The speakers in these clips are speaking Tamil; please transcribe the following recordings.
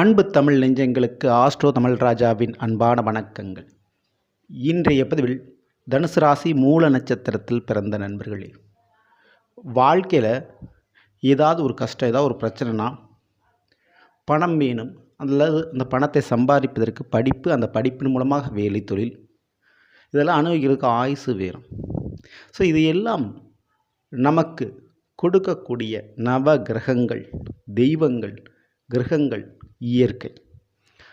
அன்பு தமிழ் நெஞ்சங்களுக்கு ஆஸ்ட்ரோ தமிழ் ராஜாவின் அன்பான வணக்கங்கள். இன்றைய பதிவில் தனுசு ராசி மூல நட்சத்திரத்தில் பிறந்த நண்பர்களே. வாழ்க்கையில் ஏதாவது ஒரு கஷ்டம் ஏதாவது ஒரு பிரச்சனைனா பணம் வேணும். அல்லது அந்த பணத்தை சம்பாதிப்பதற்கு படிப்பு அந்த படிப்பின் மூலமாக வேலை தொழில். இதெல்லாம் அனுபவிக்கிறதுக்கு ஆயுசு வேணும். ஸோ இது எல்லாம் நமக்கு கொடுக்கக்கூடிய நவ கிரகங்கள் தெய்வங்கள் கிரகங்கள் இயற்கை.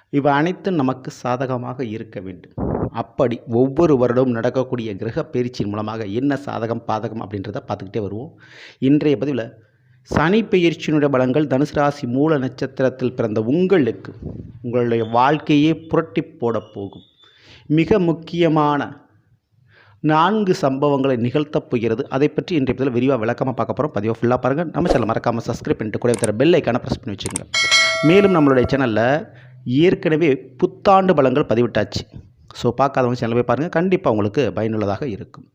இவை அனைத்தும் நமக்கு சாதகமாக இருக்க வேண்டும். அப்படி ஒவ்வொரு வருடமும் நடக்கக்கூடிய கிரக பயிற்சியின் மூலமாக என்ன சாதகம் பாதகம் அப்படின்றத பார்த்துக்கிட்டே வருவோம். இன்றைய பதிவில் சனி பெயர்ச்சியினுடைய பலங்கள் தனுசு ராசி மூல நட்சத்திரத்தில் பிறந்த உங்களுக்கு உங்களுடைய வாழ்க்கையே புரட்டி போடப் போகும். மிக முக்கியமான நான்கு சம்பவங்களை நிகழ்த்தப் போகிறது. அதை பற்றி இன்றைய பதில் விரிவாக விளக்கமாக பார்க்க போகிறோம் பதிவாக ஃபுல்லாக பாருங்கள் நம்ம சேனல் மறக்காமல் சப்ஸ்கிரைப் பண்ணிட்டு கூட தர பெல் ஐக்கான ப்ரெஸ் பண்ணி வச்சுக்கோங்க. மேலும் நம்மளுடைய சேனலில் ஏற்கனவே புத்தாண்டு பலங்கள் பதிவிட்டாச்சு. ஸோ பார்க்காதவங்க சேனல் போய் பாருங்கள் கண்டிப்பாக உங்களுக்கு பயனுள்ளதாக இருக்கும்.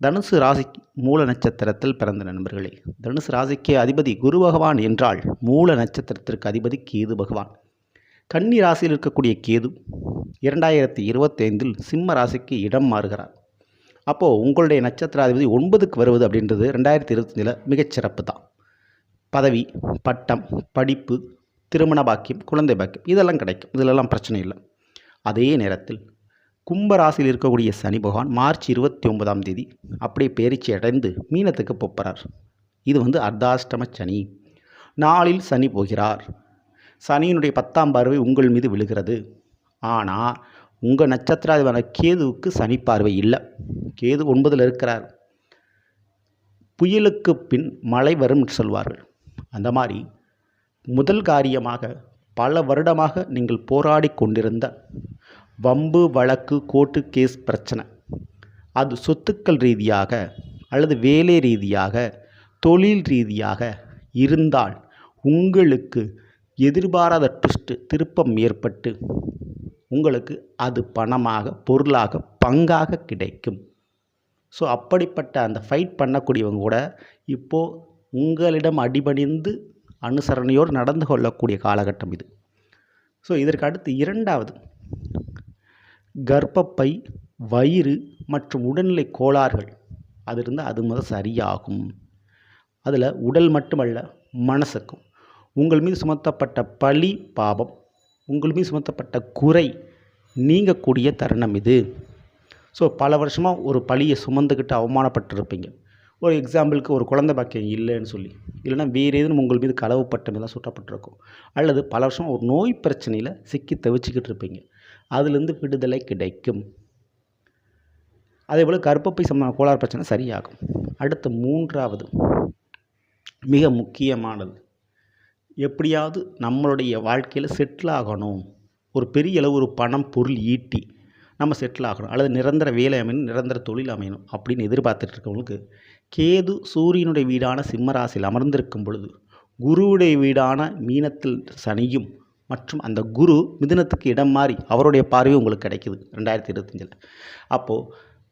தனுசு ராசி மூல நட்சத்திரத்தில் பிறந்த நண்பர்களே தனுசு ராசிக்கு அதிபதி குரு பகவான் என்றால் மூல நட்சத்திரத்திற்கு அதிபதி கேது பகவான். கன்னி ராசியில் இருக்கக்கூடிய கேது இரண்டாயிரத்தி இருபத்தைந்தில் சிம்ம ராசிக்கு இடம் மாறுகிறார். அப்போது உங்களுடைய நட்சத்திராதிபதி ஒன்பதுக்கு வருவது அப்படின்றது ரெண்டாயிரத்தி இருபத்தஞ்சில் மிகச்சிறப்பு தான் பதவி பட்டம் படிப்பு திருமண பாக்கியம் குழந்தை பாக்கியம் இதெல்லாம் கிடைக்கும். இதிலெல்லாம் பிரச்சனை இல்லை. அதே நேரத்தில் கும்பராசியில் இருக்கக்கூடிய சனி பகவான் மார்ச் இருபத்தி ஒன்பதாம் தேதி அப்படியே பேரிச்சி அடைந்து மீனத்துக்கு போகிறார் இது வந்து அர்த்தாஷ்டம சனி. நாளில் சனி போகிறார். சனியினுடைய பத்தாம் பார்வை உங்கள் மீது விழுகிறது. ஆனால் உங்கள் நட்சத்திராதிபதியான கேதுவுக்கு சனி பார்வை இல்லை. கேது ஒன்பதில் இருக்கிறார். புயலுக்கு பின் மழை வரும் என்று சொல்வார்கள். அந்த மாதிரி முதல் காரியமாக பல வருடமாக நீங்கள் போராடி கொண்டிருந்த வம்பு வழக்கு கோர்ட்டு கேஸ் பிரச்சனை அது சொத்துக்கள் ரீதியாக அல்லது வேலை ரீதியாக தொழில் ரீதியாக இருந்தால் உங்களுக்கு எதிர்பாராத ட்விஸ்ட்டு திருப்பம் ஏற்பட்டு உங்களுக்கு அது பணமாக பொருளாக பங்காக கிடைக்கும். ஸோ அப்படிப்பட்ட அந்த ஃபைட் பண்ணக்கூடியவங்க கூட இப்போது உங்களிடம் அடிபணிந்து அனுசரணையோடு நடந்து கொள்ளக்கூடிய காலகட்டம் இது. ஸோ இதற்கு அடுத்து இரண்டாவது. கர்ப்பப்பை வயிறு மற்றும் உடல்நிலை கோளாறுகள். அது இருந்தால் அது முதல் சரியாகும். அதில் உடல் மட்டுமல்ல மனசுக்கும். உங்கள் மீது சுமத்தப்பட்ட பழி பாவம் உங்கள் மீது சுமத்தப்பட்ட குறை நீங்கக்கூடிய தருணம் இது. ஸோ பல வருஷமாக ஒரு பழியை சுமந்துக்கிட்டு அவமானப்பட்டிருப்பீங்க. ஒரு எக்ஸாம்பிளுக்கு ஒரு குழந்தை பாக்கியம் இல்லைன்னு சொல்லி. இல்லைன்னா வேறு எதுவும் உங்கள் மீது களவு பட்டமெல்லாம் சுட்டப்பட்டிருக்கும். அல்லது பல வருஷம் ஒரு நோய் பிரச்சனையில் சிக்கி தவிச்சிக்கிட்டு இருப்பீங்க. அதுலேருந்து விடுதலை கிடைக்கும். அதே போல் கர்ப்பப்பை சம்பந்தமான கோளாறு பிரச்சனை சரியாகும். அடுத்து மூன்றாவது மிக முக்கியமானது. எப்படியாவது நம்மளுடைய வாழ்க்கையில் செட்டில் ஆகணும். ஒரு பெரிய அளவு ஒரு பணம் பொருள் ஈட்டி. நம்ம செட்டில் ஆகணும். அல்லது நிரந்தர வேலை அமையணும் நிரந்தர தொழில் அமையணும் அப்படின்னு எதிர்பார்த்துட்டு இருக்கவங்களுக்கு கேது சூரியனுடைய வீடான சிம்மராசியில் அமர்ந்திருக்கும் பொழுது குருவுடைய வீடான மீனத்தில் சனியும் மற்றும் அந்த குரு மிதுனத்துக்கு இடம் மாறி அவருடைய பார்வை உங்களுக்கு கிடைக்குது. ரெண்டாயிரத்தி இருபத்தஞ்சில். அப்போது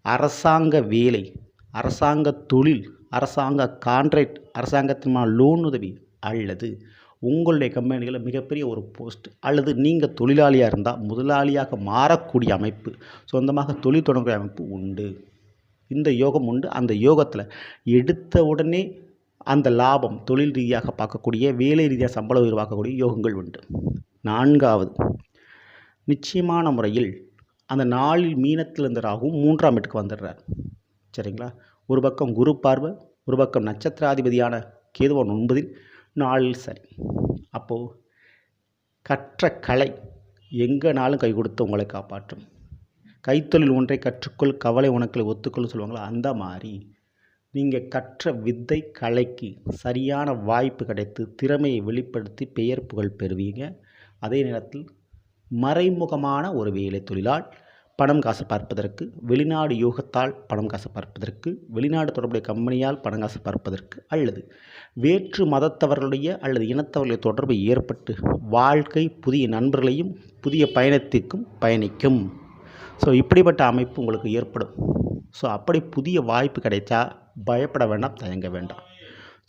அரசாங்க வேலை அரசாங்க தொழில் அரசாங்க கான்ட்ராக்ட் அரசாங்கத்தின் லோன் உதவி அல்லது உங்களுடைய கம்பெனிகளில் மிகப்பெரிய ஒரு போஸ்ட் அல்லது நீங்கள் தொழிலாளியாக இருந்தால் முதலாளியாக மாறக்கூடிய அமைப்பு சொந்தமாக தொழில் தொடங்கக்கூடிய அமைப்பு உண்டு. இந்த யோகம் உண்டு. அந்த யோகத்தில் எடுத்த உடனே அந்த லாபம் தொழில் ரீதியாக பார்க்கக்கூடிய வேலை ரீதியாக சம்பள உயர்வு பார்க்கக்கூடிய யோகங்கள் உண்டு. நான்காவது நிச்சயமான முறையில் அந்த நாளில் மீனத்தில் இருந்த மூன்றாம் வீட்டுக்கு வந்துடுறார். சரிங்களா? ஒரு பக்கம் குரு பார்வை ஒரு பக்கம் நட்சத்திராதிபதியான கேதுவன் ஒன்பதில் நாளில் சரி. அப்போது கற்ற கலை எங்கேனாலும் கை கொடுத்து உங்களை காப்பாற்றும். கைத்தொழில் ஒன்றை கற்றுக்கொள் கவலை உனக்களை ஒத்துக்கொள் சொல்லுவாங்களா? அந்த மாதிரி. நீங்கள் கற்ற வித்தை கலைக்கு சரியான வாய்ப்பு கிடைத்து திறமையை வெளிப்படுத்தி பெயர் புகழ் பெறுவீங்க. அதே நேரத்தில் மறைமுகமான ஒரு வேலை தொழிலால் பணம் காசு பார்ப்பதற்கு வெளிநாடு யூகத்தால் பணம் காசு பார்ப்பதற்கு வெளிநாடு தொடர்புடைய கம்பெனியால் பணம் காசு பார்ப்பதற்கு அல்லது வேற்று மதத்தவர்களுடைய அல்லது இனத்தவர்களுடைய தொடர்பு ஏற்பட்டு வாழ்க்கை புதிய நண்பர்களையும் புதிய பயணத்திற்கும் பயணிக்கும். ஸோ இப்படிப்பட்ட அமைப்பு உங்களுக்கு ஏற்படும். ஸோ அப்படி புதிய வாய்ப்பு கிடைச்சா பயப்பட வேண்டாம் தயங்க வேண்டாம்.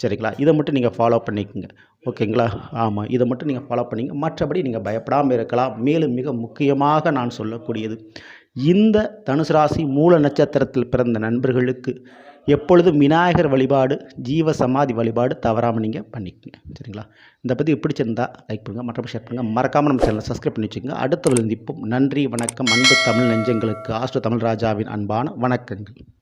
சரிங்களா? இதை மட்டும் நீங்கள் ஃபாலோ பண்ணிக்கோங்க. ஓகேங்களா? ஆமாம் இதை மட்டும் நீங்கள் ஃபாலோ பண்ணிங்க மற்றபடி நீங்கள் பயப்படாமல் இருக்கலாம். மேலும் மிக முக்கியமாக நான் சொல்லக்கூடியது இந்த தனுசு ராசி மூல நட்சத்திரத்தில் பிறந்த நண்பர்களுக்கு எப்பொழுதும் விநாயகர் வழிபாடு ஜீவ சமாதி வழிபாடு தவறாமல் நீங்கள் பண்ணிக்கோங்க. சரிங்களா? இந்த பற்றி பிடிச்சிருந்தா லைக் பண்ணுங்கள் மற்றபடி ஷேர் பண்ணுங்கள் மறக்காமல் நம்ம சேனலை சப்ஸ்கிரைப் பண்ணி வச்சுக்கோங்க. அடுத்த விழுந்திப்போம் நன்றி வணக்கம். அன்பு தமிழ் நெஞ்சங்களுக்கு ஆஸ்ட்ரோ தமிழ் ராஜாவின் அன்பான வணக்கங்கள்.